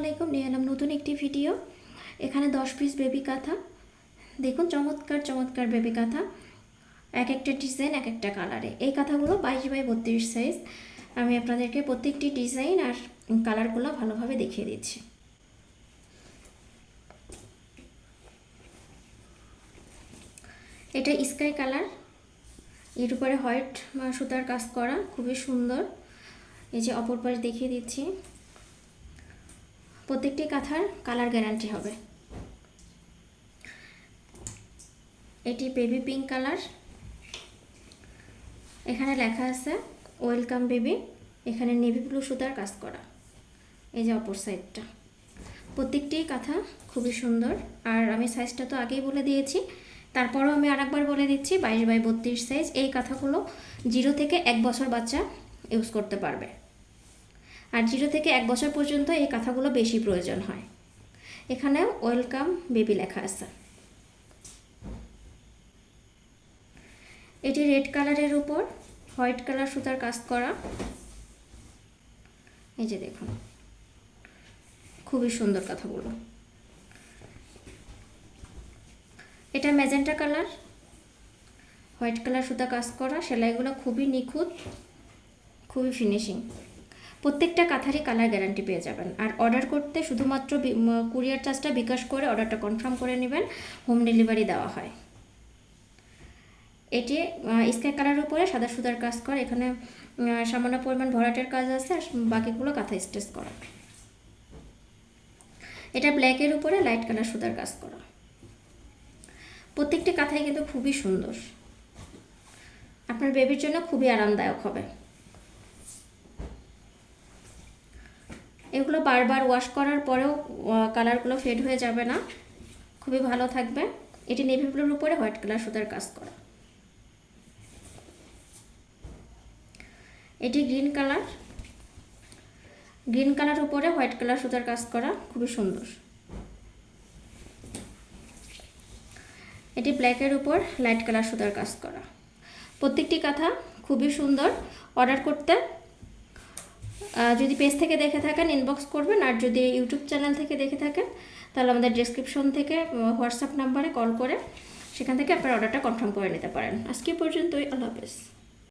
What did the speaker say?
আলাইকুম নিয়ে এলাম নতুন একটি ভিডিও। এখানে দশ পিস বেবি কাঁথা। দেখুন, চমৎকার চমৎকার বেবি কাঁথা। এক একটা ডিজাইন এক একটা কালারে এই কাঁথাগুলো বাইশ বাই বত্রিশ সাইজ আমি আপনাদেরকে প্রত্যেকটি ডিজাইন আর কালারগুলো ভালোভাবে দেখিয়ে দিচ্ছি। এটা স্কাই কালারের উপরে হোয়াইট সুতার কাজ করা। খুবই সুন্দর। এই যে অপর পাশ দেখিয়ে দিচ্ছি। প্রত্যেকটি কাঁথার কালার গ্যারান্টি হবে। এটি বেবি পিঙ্ক কালার এখানে লেখা আছে ওয়েলকাম বেবি এখানে নেভি ব্লু সুতার কাজ করা। এই যে অপর সাইডটা প্রত্যেকটি কাঁথা খুবই সুন্দর। আর আমি সাইজটা তো আগেই বলে দিয়েছি। তারপরও আমি আরেকবার বলে দিচ্ছি, বাইশ বাই বত্রিশ সাইজ এই কাঁথাগুলো জিরো থেকে এক বছর বাচ্চা ইউজ করতে পারবে। আর জিরো থেকে এক বছর পর্যন্ত এই কাঁথাগুলো বেশি প্রয়োজন হয়। এখানে ওয়েলকাম বেবি লেখা আছে। এটি রেড কালারের উপর, হোয়াইট কালার সুতার কাজ করা। এই যে দেখুন, খুবই সুন্দর কথাগুলো। এটা ম্যাজেন্টা কালার, হোয়াইট কালার সুতা কাজ করা, সেলাইগুলো খুবই নিখুঁত, খুবই ফিনিশিং প্রত্যেকটা কাঁথারই কালার গ্যারান্টি পেয়ে যাবেন। আর অর্ডার করতে শুধুমাত্র কুরিয়ার চার্জটা বিকাশ করে অর্ডারটা কনফার্ম করে নেবেন হোম ডেলিভারি দেওয়া হয়। এটি স্কাই কালারের উপরে সাদা সুতার কাজ করে, এখানে সামান্য পরিমাণ ভরাটের কাজ আছে, আর বাকিগুলো কাঁথা স্টেচ করা। এটা ব্ল্যাকের উপরে লাইট কালার সুতার কাজ করা। প্রত্যেকটি কাঁথাই কিন্তু খুবই সুন্দর। আপনার বেবির জন্য খুবই আরামদায়ক হবে। এগুলো বারবার ওয়াশ করার পরেও কালারগুলো ফেড হয়ে যাবে না। খুবই ভালো থাকবে। এটি নেভি ব্লুর উপরে হোয়াইট কালার সুতার কাজ করা। এটি গ্রিন কালার গ্রিন কালার উপরে হোয়াইট কালার সুতার কাজ করা। খুবই সুন্দর। এটি ব্ল্যাকের উপর লাইট কালার সুতার কাজ করা। প্রত্যেকটি কাঁথা খুবই সুন্দর। অর্ডার করতে যদি পেজ থেকে দেখে থাকেন ইনবক্স করবেন, আর যদি ইউটিউব চ্যানেল থেকে দেখে থাকেন, তাহলে আমাদের ডিসক্রিপশন থেকে হোয়াটসঅ্যাপ নাম্বারে কল করে সেখান থেকে আপনার অর্ডারটা কনফার্ম করে নিতে পারেন। আজকে পর্যন্তই, আল্লাহ হাফেজ।